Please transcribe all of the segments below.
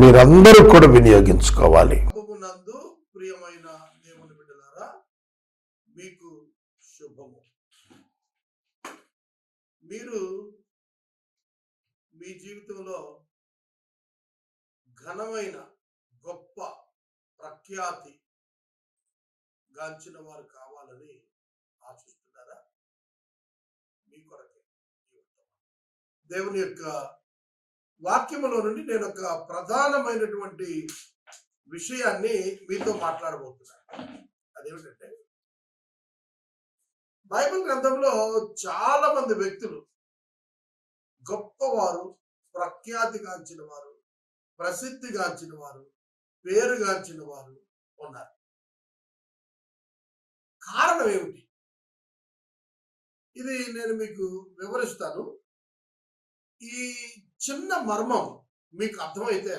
మీరందరూ కూడా వినియోగించుకోవాలి. నందు ప్రియమైన దేవుని బిడ్డలారా మీకు శుభము. మీరు మీ జీవితంలో ఘనమైన గొప్ప ప్రఖ్యాతి గాంచిన వారు కావాలని ఆశిస్తున్నారా? మీ కొరకే దేవుని యొక్క వాక్యములో నుండి నేను ఒక ప్రధానమైనటువంటి విషయాన్ని మీతో మాట్లాడబోతున్నాను. అదేమిటంటే బైబిల్ గ్రంథంలో చాలా మంది వ్యక్తులు గొప్పవారు ప్రఖ్యాతిగాంచిన వారు ప్రసిద్ధిగాంచిన వారు పేరుగాంచిన వారు ఉన్నారు. కారణం ఏమిటి? ఇది నేను మీకు వివరిస్తాను. ఈ చిన్న మర్మం మీకు అర్థమైతే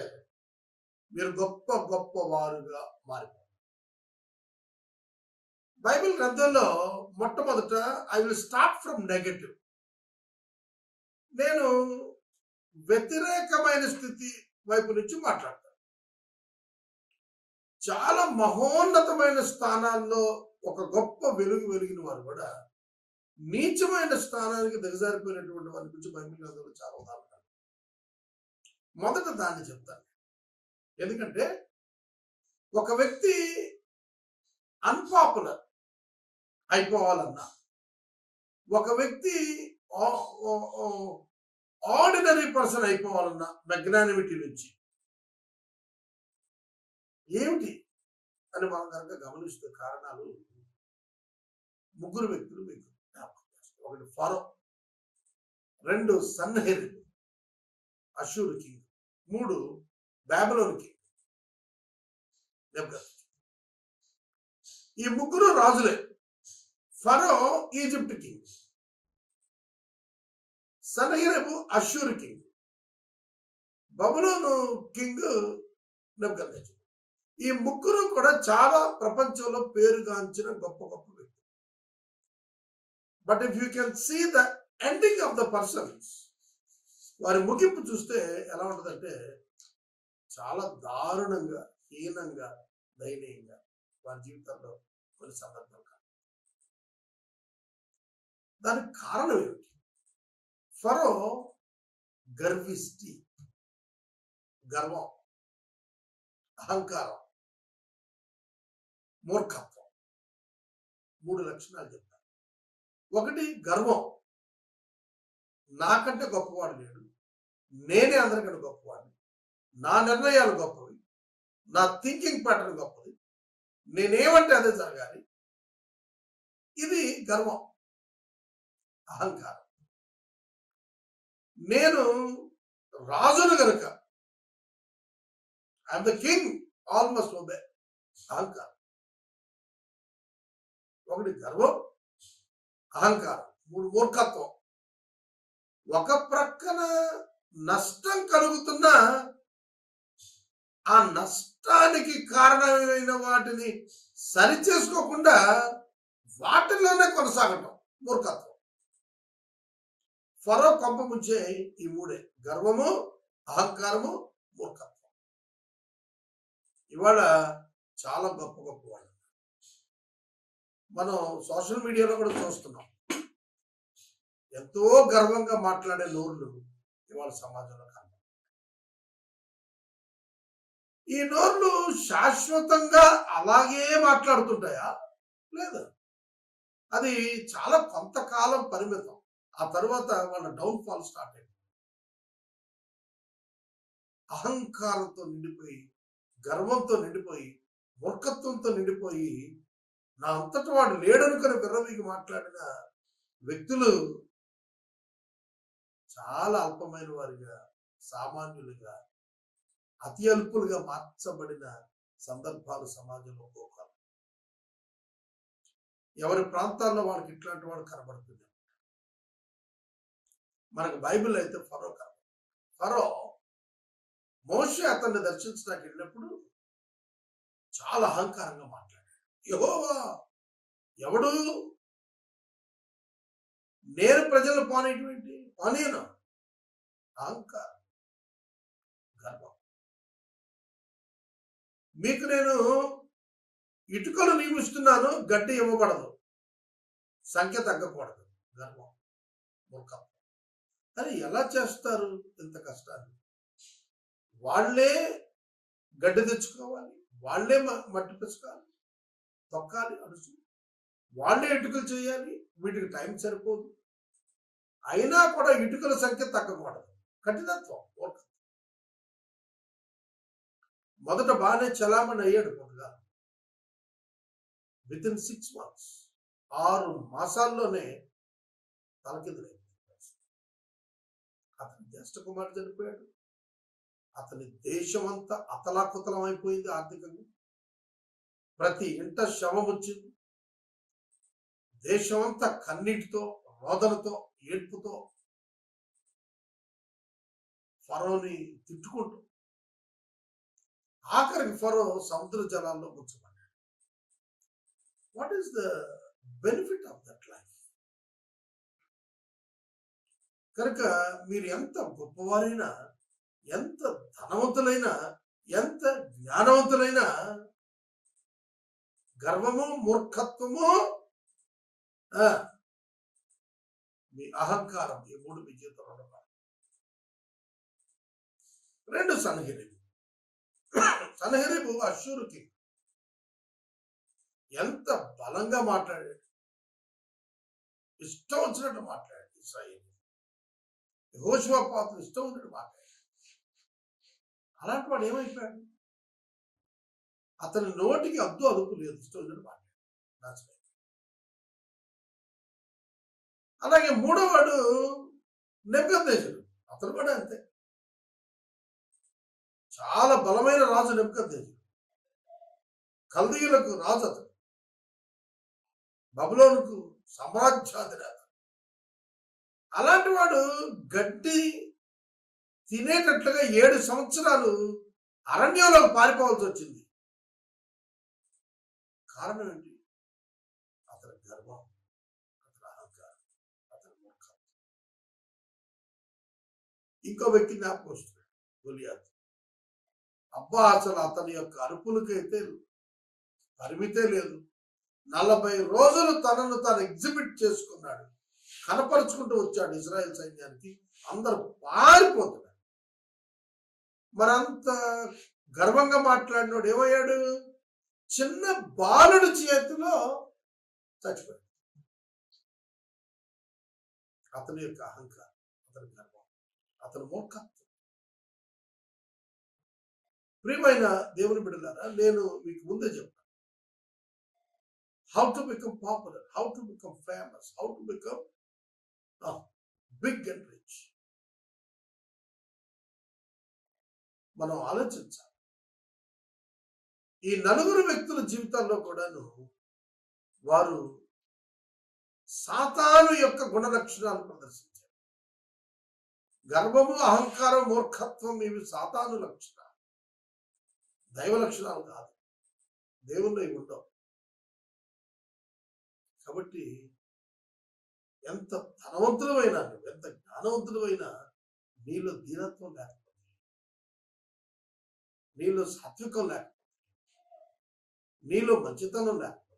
మీరు గొప్ప గొప్ప వారుగా మారిపోతారు. బైబిల్ గ్రంథంలో మొట్టమొదట I will start from negative నేను వ్యతిరేకమైన స్థితి వైపు నుంచి మాట్లాడతాను. చాలా మహోన్నతమైన స్థానాల్లో ఒక గొప్ప వెలుగు వెలిగిన వారు కూడా నీచమైన స్థానానికి దిగజారిపోయినటువంటి వారి గురించి బైబిల్ గ్రంథంలో చాలా ఉదాహరణ మొదట దాన్ని చెప్తాను. ఎందుకంటే ఒక వ్యక్తి అన్పాపులర్ అయిపోవాలన్నా ఒక వ్యక్తి ఆర్డినరీ పర్సన్ అయిపోవాలన్నా మెగ్నానిమిటీ నుంచి ఏమిటి అని మనం కనుక గమనిస్తున్న కారణాలు ముగ్గురు వ్యక్తులు మీకు ఒకటి ఫరో రెండు సన్హెరి అశూర్ కింగ్. మూడు బ్యాబలోనికి కింగ్ ఈ ముగ్గురు రాజులే. ఫరో ఈజిప్ట్ కింగ్ సన్హెరెబు అషూర్ కింగ్ బబులోను కింగ్ నెబ్కద్నెజర్. ఈ ముగ్గురు కూడా చాలా ప్రపంచంలో పేరుగాంచిన గొప్ప గొప్ప వ్యక్తులు. But if you can see the ending of the persons వారి ముగింపు చూస్తే ఎలా ఉంటుందంటే చాలా దారుణంగా హీనంగా దయనీయంగా వారి జీవితంలో కొన్ని సందర్భాలు కాదు. దానికి కారణం ఏమిటి? ఫరో గర్విష్టి గర్వం అహంకారం మూర్ఖత్వం. మూడు లక్షణాలు చెప్తాను ఒకటి గర్వం. నాకంటే గొప్పవాడు లేడు. నేనే అందరికంటే గొప్పవాడిని. నా నిర్ణయాలు గొప్పవి. నా థింకింగ్ ప్యాటర్న్ గొప్పది. నేనేమంటే అదే జరగాలి. ఇది గర్వం. అహంకారం. నేను రాజును గనుక I'm the king almost obey అహంకారం. ఒకటి గర్వం అహంకారం. మూడు మూర్ఖత్వం. ఒక ప్రక్కన నష్టం కలుగుతున్నా ఆ నష్టానికి కారణమైన వాటిని సరి చేసుకోకుండా వాటిలోనే కొనసాగటం మూర్ఖత్వం. ఫరో కొంప ముంచే ఈ మూడే గర్వము అహంకారము మూర్ఖత్వం. ఇవాళ చాలా గొప్ప గొప్ప వాళ్ళు మనం సోషల్ మీడియాలో కూడా చూస్తున్నాం. ఎంతో గర్వంగా మాట్లాడే నోర్లు ఇవాళ సమాజంలో కనబడుతుంది ఈ నోర్లు శాశ్వతంగా అలాగే మాట్లాడుతుంటాయా? లేదు. అది చాలా కొంతకాలం పరిమితం. ఆ తర్వాత వాళ్ళ డౌన్ ఫాల్ స్టార్ట్ అయింది. అహంకారంతో నిండిపోయి గర్వంతో నిండిపోయి మూర్ఖత్వంతో నిండిపోయి నా అంతటి వాడు లేడనుకొని బిర్రవీకి మాట్లాడిన వ్యక్తులు చాలా అల్పమైన వారిగా సామాన్యులుగా అతి అల్పులుగా మార్చబడిన సందర్భాలు సమాజంలో పోకాలు ఎవరి ప్రాంతాల్లో వాళ్ళకి ఇట్లాంటి వాడు కనబడుతుంది మనకు బైబిల్ అయితే ఫరో కనబడు ఫరో మోషే అతన్ని దర్శించడానికి వెళ్ళినప్పుడు చాలా అహంకారంగా మాట్లాడాడు. యహోవా ఎవడు? నేను ప్రజలు పానేటువంటి పానీయను అహంకారం గర్వం. మీకు నేను ఇటుకలు నియమిస్తున్నాను గడ్డి ఇవ్వబడదు సంఖ్య తగ్గకూడదు. గర్వం. మూర్ఖం అని ఎలా చేస్తారు ఇంత కష్టాన్ని? వాళ్ళే గడ్డి తెచ్చుకోవాలి. వాళ్ళే మ- మట్టి పెంచుకోవాలి తొక్కాలి అడుసు వాళ్ళే ఇటుకలు చేయాలి. వీటికి టైం సరిపోదు. అయినా కూడా ఇటుకల సంఖ్య తగ్గకూడదు. కఠినత్వం మూర్ఖత్వం. మొదట బాగానే చలామణి అయ్యాడు కొద్దిగా విత్ ఇన్ సిక్స్ మంత్స్ ఆరు మాసాల్లోనే తలకిందులైంది అతని జ్యేష్ఠ కుమారుడు చనిపోయాడు. అతని దేశం అంతా అతలాకుతలం అయిపోయింది ఆర్థికంగా. ప్రతి ఇంట శవం వచ్చింది దేశం అంతా కన్నీటితో రోదనతో ఏడ్పుతో ఫరోని తిట్టుకుంటూ ఆఖరికి ఫరో సముద్ర జలాల్లో కూర్చోబడ్డాడు. What is the benefit of that life కనుక మీరు ఎంత గొప్పవారైనా ఎంత ధనవంతులైనా ఎంత జ్ఞానవంతులైనా గర్వము మూర్ఖత్వము మీ అహంకారం ఈ మూడు మీ జీవితంలో రెండు సన్హెరిబు. సన్హెరిబు అశ్వరుకి ఎంత బలంగా మాట్లాడాడు. ఇష్టం వచ్చినట్టు మాట్లాడాడు ఇస్రాయిల్ యెహోషువ పాత్ర ఇష్టం ఉన్నట్టు మాట్లాడాడు. అలాంటి వాడు ఏమైపోయాడు? అతని నోటికి అద్దు అదుపు లేదు ఇష్టం ఉన్నట్టు మాట్లాడాడు. అలాగే మూడోవాడు నెబ్కద్దేశుడు అతను కూడా అంతే. చాలా బలమైన రాజు నెబ్కద్దేశుడు కల్దీయులకు రాజు అతడు. బబులోనుకు సామ్రాజ్యాధినేత అలాంటి వాడు గడ్డి తినేటట్లుగా ఏడు సంవత్సరాలు అరణ్యంలో పారిపోవాల్సి వచ్చింది. కారణం ఏంటి అతని గర్వం అతని అహంకారం అతని మూర్ఖత్వం ఇంకో వ్యక్తి జ్ఞాపకం వస్తున్నాడు గొలియాత్. అబ్బా అసలు అతని యొక్క అరుపులకైతే పరిమితే లేదు. నలభై రోజులు తనను తాను ఎగ్జిబిట్ చేసుకున్నాడు. కనపరుచుకుంటూ వచ్చాడు ఇజ్రాయెల్ సైన్యానికి. అందరూ పారిపోతున్నాడు మరంత గర్వంగా మాట్లాడినోడు ఏమయ్యాడు? చిన్న బాలుడి చేతిలో చచ్చిపోయాడు. అతని యొక్క అహంకారం. అతను మూర్ఖత్వం. ప్రియమైన దేవుని బిడ్డలారా నేను మీకు ముందే చెప్పాను. How to become popular how to become famous how to become big and rich మనం ఆలోచించాలి. ఈ నలుగురు వ్యక్తుల జీవితాల్లో కూడాను వారు సాతాను యొక్క గుణ లక్షణాలు ప్రదర్శించారు. గర్వము అహంకారం మూర్ఖత్వం ఇవి సాతాను లక్షణాలు. దైవ లక్షణాలు కాదు. దేవుల్లో ఇవి ఉండవు. కాబట్టి ఎంత ధనవంతులమైనా నువ్వు ఎంత జ్ఞానవంతులమైనా నీలో దీనత్వం లేకపోతే నీలో సాత్వికం లేకపోతే నీలో మంచితనం లేకపోతే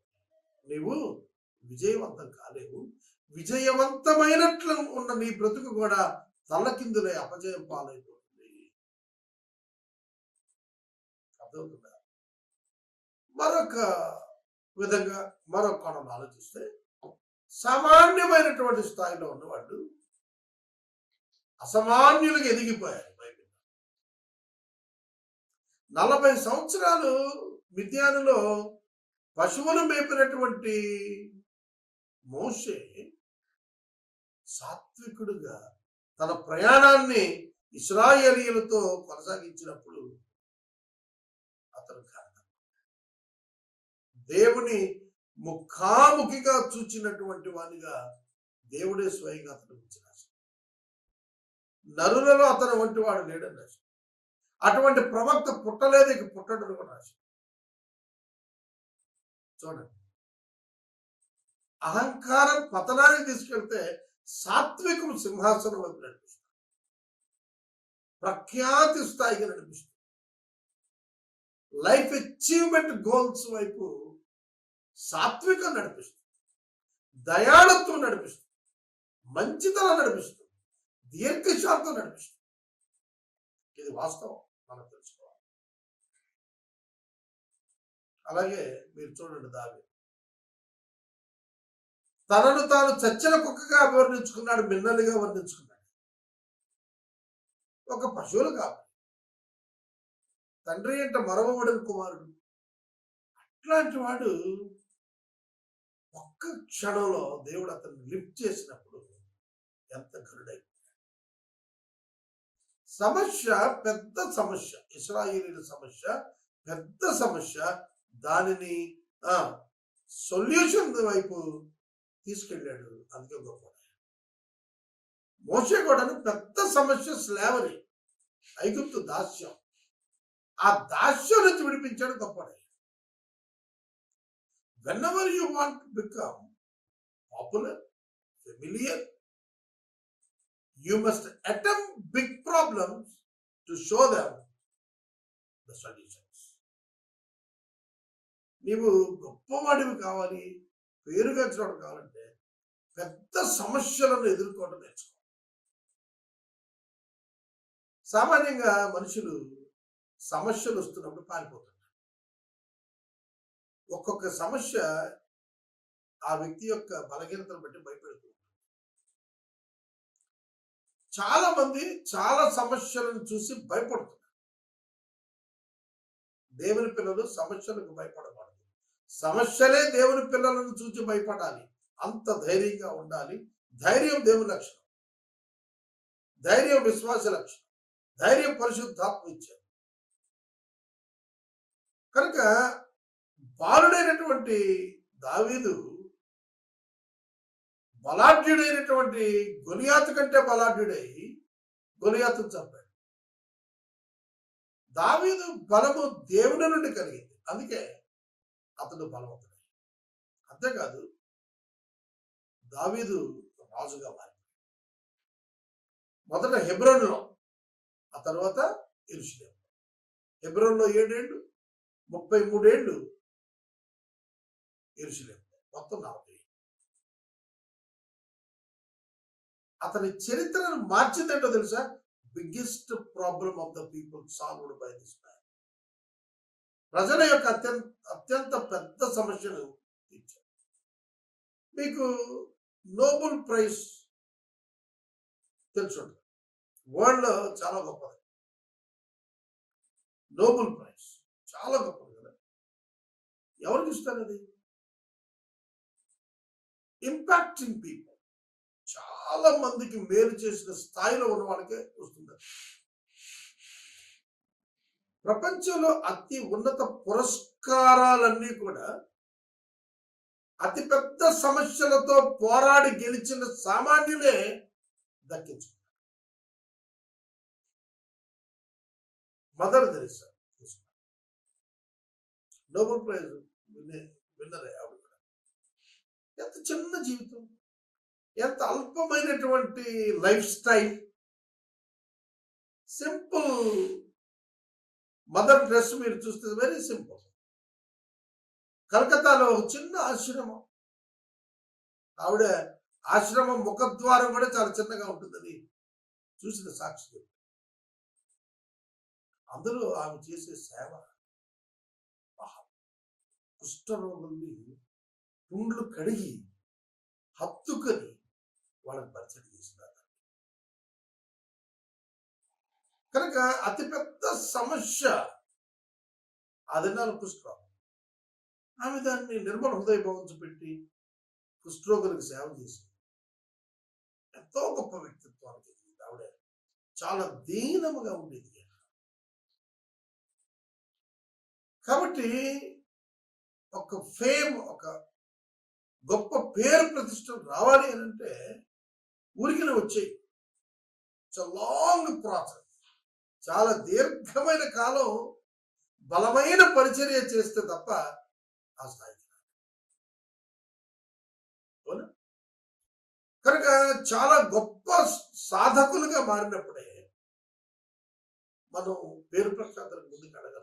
నీవు విజయవంతం కాలేవు. విజయవంతమైనట్లు ఉన్న నీ బ్రతుకు కూడా తల్లకిందులై అపజయం పాలైపోతుంది అర్థమవుతుందా? మరొక విధంగా మరొక కోణం ఆలోచిస్తే సామాన్యమైనటువంటి స్థాయిలో ఉన్నవాళ్ళు అసామాన్యులుగా ఎదిగిపోయారు బైబిల్ నలభై సంవత్సరాలు మిథ్యానులో పశువులు మేపినటువంటి మోషే సాత్వికుడుగా తన ప్రయాణాన్ని ఇస్రాయేలీలతో కొనసాగించినప్పుడు అతను కారణం. దేవుని ముఖాముఖిగా చూచినటువంటి వానిగా దేవుడే స్వయంగా అతను గురించి నరులలో అతను వంటి వాడు లేడని రాశాడు అటువంటి ప్రవక్త పుట్టలేదు ఇక పుట్టడు కూడా రాశాడు చూడండి. అహంకారం పతనానికి తీసుకెళ్తే సాత్వికం సింహాసనం వైపు నడిపిస్తుంది ప్రఖ్యాతి స్థాయికి నడిపిస్తుంది లైఫ్ అచీవ్మెంట్ గోల్స్ వైపు సాత్వికం నడిపిస్తుంది దయాళత్వం నడిపిస్తుంది మంచితనం నడిపిస్తుంది దీర్ఘశాంతం నడిపిస్తుంది ఇది వాస్తవం. మనం తెలుసుకోవాలి. అలాగే మీరు చూడండి దావి తనను తాను చచ్చిన కుక్కగా వర్ణించుకున్నాడు మిన్నలుగా వర్ణించుకున్నాడు. ఒక పశువులు కాదు. తండ్రి అంటే మరవబడిన కుమారుడు. అట్లాంటి వాడు ఒక్క క్షణంలో దేవుడు అతన్ని లిఫ్ట్ చేసినప్పుడు ఎంత గరుడై సమస్య పెద్ద సమస్య. ఇస్రాయేలీల సమస్య పెద్ద సమస్య. దానిని ఆ సొల్యూషన్ వైపు తీసుకెళ్ళాడు. అందుకే గొప్ప మోసే కూడాను పెద్ద సమస్య స్లావరీ ఐగుప్తు దాస్యం. ఆ దాస్యం నుంచి విడిపించాడు గొప్పడే whenever you want become popular familiar you must attempt big problems to show them the solutions నీవు గొప్పవాడివి కావాలి. పేరుగా చూడడం కావాలంటే పెద్ద సమస్యలను ఎదుర్కోవడం నేర్చుకోవాలి. సామాన్యంగా మనుషులు సమస్యలు వస్తున్నప్పుడు పారిపోతుంటారు. ఒక్కొక్క సమస్య ఆ వ్యక్తి యొక్క బలహీనతను బట్టి భయపెడుతుంది చాలా మంది చాలా సమస్యలను చూసి భయపడుతున్నారు. దేవుని పిల్లలు సమస్యలకు భయపడకూడదు. సమస్యలే దేవుని పిల్లలను చూసి భయపడాలి. అంత ధైర్యంగా ఉండాలి. ధైర్యం దేవుని లక్షణం. ధైర్యం విశ్వాస లక్షణం. ధైర్యం పరిశుద్ధాత్మ ఇచ్చారు. కనుక బాలుడైనటువంటి దావీదు బలాఢ్యుడైనటువంటి గొలియాతు కంటే బలాఢ్యుడై గొలియాతును చంపాడు. దావీదు బలము దేవుని నుండి కలిగింది. అందుకే అతడు బలవంతుడు అంతేకాదు దావీదు రాజుగా మారి మొదట హెబ్రోన్లో ఆ తర్వాత ఎరుషులేం హెబ్రోన్లో ఏడేళ్ళు ముప్పై మూడేళ్ళు ఎరుషులేం మొత్తం నలభై అతని చరిత్రను మార్చిందేంటో తెలుసా? Biggest problem of the people solved by this man ప్రజల యొక్క అత్యంత అత్యంత పెద్ద సమస్యను తీర్చారు మీకు నోబెల్ ప్రైజ్ తెలుసు వరల్డ్ చాలా గొప్పది. నోబెల్ ప్రైజ్ చాలా గొప్పది కదా. ఎవరికి ఇస్తారు అది? Impacting people. చాలా చాలా మందికి మేలు చేసిన స్థాయిలో ఉన్న వాళ్ళకే వస్తుంది ప్రపంచంలో అతి ఉన్నత పురస్కారాలన్నీ కూడా అతి పెద్ద సమస్యలతో పోరాడి గెలిచిన సామాన్యులే దక్కించుకున్నారు. మదర్ తెరిసా నోబెల్ ప్రైజ్ విన్నరే ఆవిడ ఎంత చిన్న జీవితం ఎంత అల్పమైనటువంటి lifestyle simple mother dress మీరు చూస్తే వెరీ సింపుల్ కలకత్తాలో ఒక చిన్న ఆశ్రమం. ఆవిడ ఆశ్రమం ముఖద్వారం కూడా చాలా చిన్నగా ఉంటుందని చూసిన సాక్షి అందులో ఆమె చేసే సేవ కుష్ఠరోగుల్ని పుండ్లు కడిగి హత్తుకొని వాళ్ళకి పరిచయం చేసిన కనుక అతిపెద్ద సమస్య అదనాలు కుష్ఠరోగం ఆమె దాన్ని నిర్మల హృదయ భవంచు పెట్టి కుష్ఠరోగులకు సేవ చేసి ఎంతో గొప్ప వ్యక్తిత్వానికి ఎదిగింది ఆవిడ. చాలా దీనముగా ఉండేది కాబట్టి ఒక ఫేమ్ ఒక గొప్ప పేరు ప్రతిష్టలు రావాలి అని అంటే ఊరికిన వచ్చాయి. లాంగ్ ప్రాసెస్ చాలా దీర్ఘమైన కాలం బలమైన పరిచర్య చేస్తే తప్ప ఆ స్థాయికి అవునా? కనుక చాలా గొప్ప సాధకులుగా మారినప్పుడే మనం పేరు ప్రఖ్యాతలకు ముందుకు అడగలం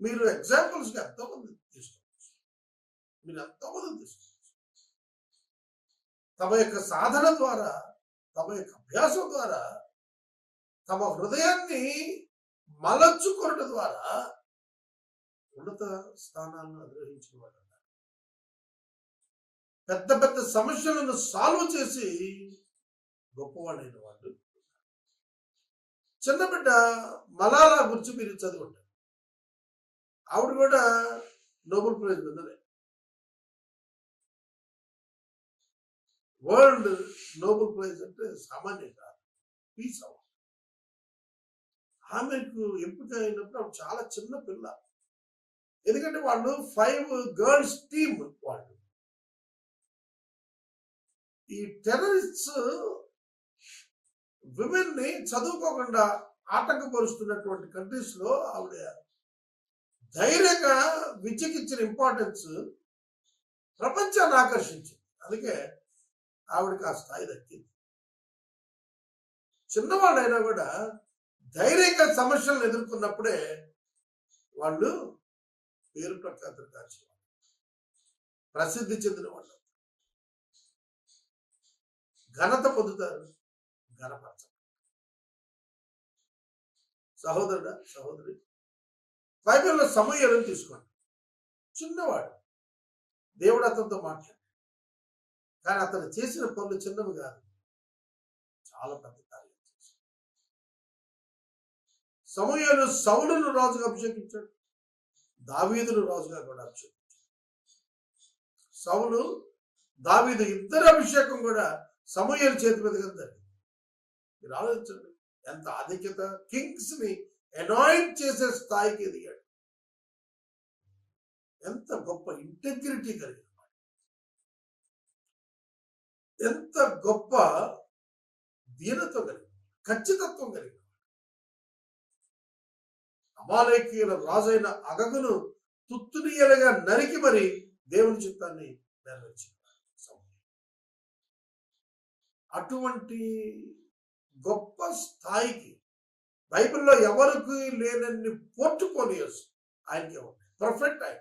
మీరు ఎగ్జాంపుల్స్ ఎంతోమంది తీసుకోవచ్చు. మీరు ఎంతోమంది తీసుకోవచ్చు. తమ యొక్క సాధన ద్వారా తమ యొక్క అభ్యాసం ద్వారా తమ హృదయాన్ని మలచుకొనడం ద్వారా ఉన్నత స్థానాలను అధిరోహించిన వాడు పెద్ద పెద్ద సమస్యలను సాల్వ్ చేసి గొప్పవాడైన వాళ్ళు చిన్న బిడ్డ మలాలా గురించి మీరు చదువుంటారు. ఆవిడ కూడా నోబెల్ ప్రైజ్ పొందలే వరల్డ్ నోబెల్ ప్రైజ్ అంటే సామాన్యం కాదు పీస్ ఆమెకు ఎంపిక అయినప్పుడు ఆవిడ చాలా చిన్న పిల్ల. ఎందుకంటే వాళ్ళు ఫైవ్ గర్ల్స్ టీమ్ వాళ్ళు. ఈ టెర్రరిస్ట్స్ విమెన్ని చదువుకోకుండా ఆటంకపరుస్తున్నటువంటి కంట్రీస్లో ఆవిడ ధైర్యంగా విద్యకి ఇచ్చిన ఇంపార్టెన్స్ ప్రపంచాన్ని ఆకర్షించింది. అందుకే ఆవిడకి ఆ స్థాయి దక్కింది. చిన్నవాడైనా కూడా ధైర్యంగా సమస్యలను ఎదుర్కొన్నప్పుడే వాళ్ళు పేరు ప్రఖ్యాతులు కాల్చేవాళ్ళు ప్రసిద్ధి చెందిన వాళ్ళు. ఘనత పొందుతారు. ఘనపరచ. సహోదరుడ సహోదరి బైబిల్లో సమయాలను తీసుకోండి. చిన్నవాడు. దేవుడు అతనితో మాట్లాడు. కానీ అతను చేసిన పనులు చిన్నవి కాదు. చాలా పెద్ద సమయాలు సౌలును రాజుగా అభిషేకించాడు. దావీదును రాజుగా కూడా అభిషేకించాడు. సౌలు దావీదు ఇద్దరు అభిషేకం కూడా సమయాలు చేతి మీదుగా జరిగింది మీరు ఆలోచించండి ఎంత ఆధిక్యత. కింగ్స్ని అనాయింట్ చేసే స్థాయికి ఎదిగాడు. ఎంత గొప్ప ఇంటెగ్రిటీ కలిగిన ఎంత గొప్ప దీనతో కలిగిన ఖచ్చితత్వం కలిగిన అమాలయకీయుల రాజైన అగగును తుత్తునీయలుగా నరికి మరి దేవుని చిత్తాన్ని నెరవేర్చింది. అటువంటి గొప్ప స్థాయికి బైబిల్లో ఎవరికి లేనన్ని పోర్టుపోలియోస్ ఆయనకి ఉన్నాయి పర్ఫెక్ట్ ఆయన.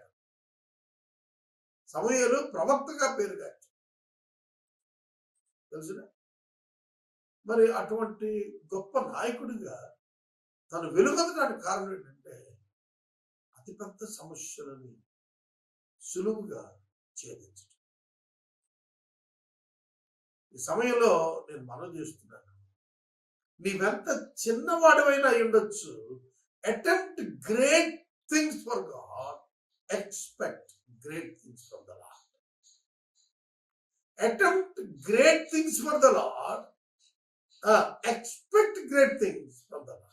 సమయాలు ప్రవక్తగా పేరుగా తెలుసు మరి అటువంటి గొప్ప నాయకుడిగా తను వెలుగొందడానికి కారణం ఏంటంటే అతిపెద్ద సమస్యలని సులువుగా ఛేదించడం ఈ సమయంలో నేను మనం చేస్తున్నాను. నీవెంత చిన్నవాడమైనా ఉండొచ్చు. Attempt great things for God expect great things for the Lord attempt great things for the Lord expect great things for the Lord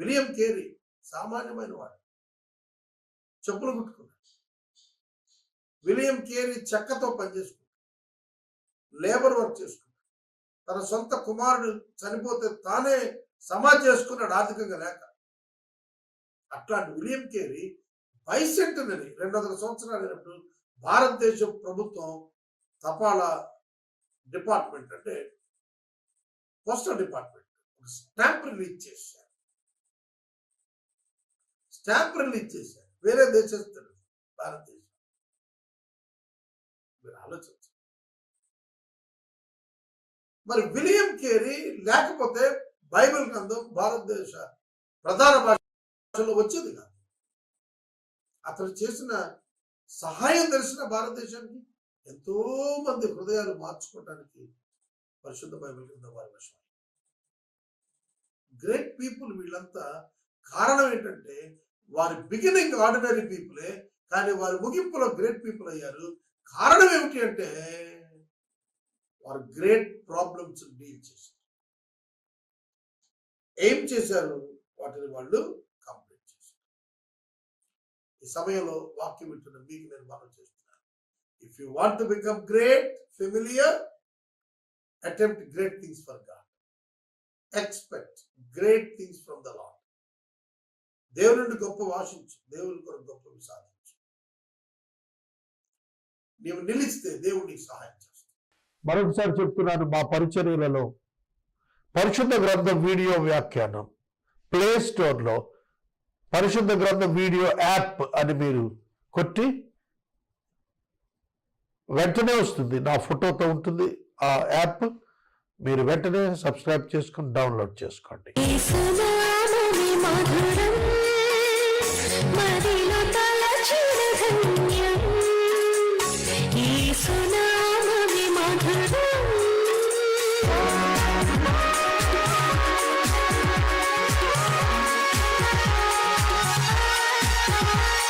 William Carey సామాన్యమైన వాడు. చెప్పులు కుట్టుకున్నాడు విలియం కేరీ చెక్కతో పనిచేసుకున్నాడు. లేబర్ వర్క్ చేసుకున్నాడు. తన సొంత కుమారుడు చనిపోతే తానే సమాజ్ చేసుకున్నాడు ఆర్థికంగా లేక. అట్లాంటి విలియం కేరీ బైసెంటనరీ రెండు వందల సంవత్సరాలు అయినప్పుడు భారతదేశ ప్రభుత్వం తపాలా డిపార్ట్మెంట్ అంటే పోస్టల్ డిపార్ట్మెంట్ స్టాంప్ రిలీజ్ చేశారు. స్టాంప్ రిలీజ్ చేశారు వేరే దేశస్తులు భారతదేశం. మీరు ఆలోచించండి. మరి విలియం కేరీ లేకపోతే బైబిల్ గ్రంథం భారతదేశ ప్రధాన భాషలో వచ్చేది కాదు. అతను చేసిన సహాయం తెలిసిన భారతదేశానికి ఎంతో మంది హృదయాలు మార్చుకోవడానికి పరిశుద్ధ బైబిల్ కింద వారి విషయం గ్రేట్ పీపుల్ వీళ్ళంతా కారణం ఏంటంటే వారి బిగినింగ్ ఆర్డినరీ పీపులే కానీ వారి ముగింపులో గ్రేట్ పీపుల్ అయ్యారు. కారణం ఏమిటి అంటే వారు గ్రేట్ ప్రాబ్లమ్స్ డీల్ చేశారు. ఏం చేశారు? వాటిని వాళ్ళు కంప్లీట్ చేశారు. ఈ సమయంలో వాక్యం వింటున్న మీకు నేను మనం చేస్తున్నాను. If you want to become great familiar attempt great things for God expect great things from the lord దేవుని నుండి గొప్ప వాషించు దేవుని కొరకు గొప్ప సాధించు నీవు నిలిస్తే దేవుడు సహాయం చేస్తాడు. మరొకసారి చెప్తున్నాను మా పరిచర్యలలో పరిశుద్ధ గ్రంథం వీడియో వ్యాఖ్యానం. ప్లే స్టోర్లో పరిశుద్ధ గ్రంథం వీడియో యాప్ అని మీరు కొట్టి వెంటనే వస్తుంది. నా ఫోటోతో ఉంటుంది. ఆ యాప్ మీరు వెంటనే సబ్స్క్రైబ్ చేసుకుని డౌన్లోడ్ చేసుకోండి.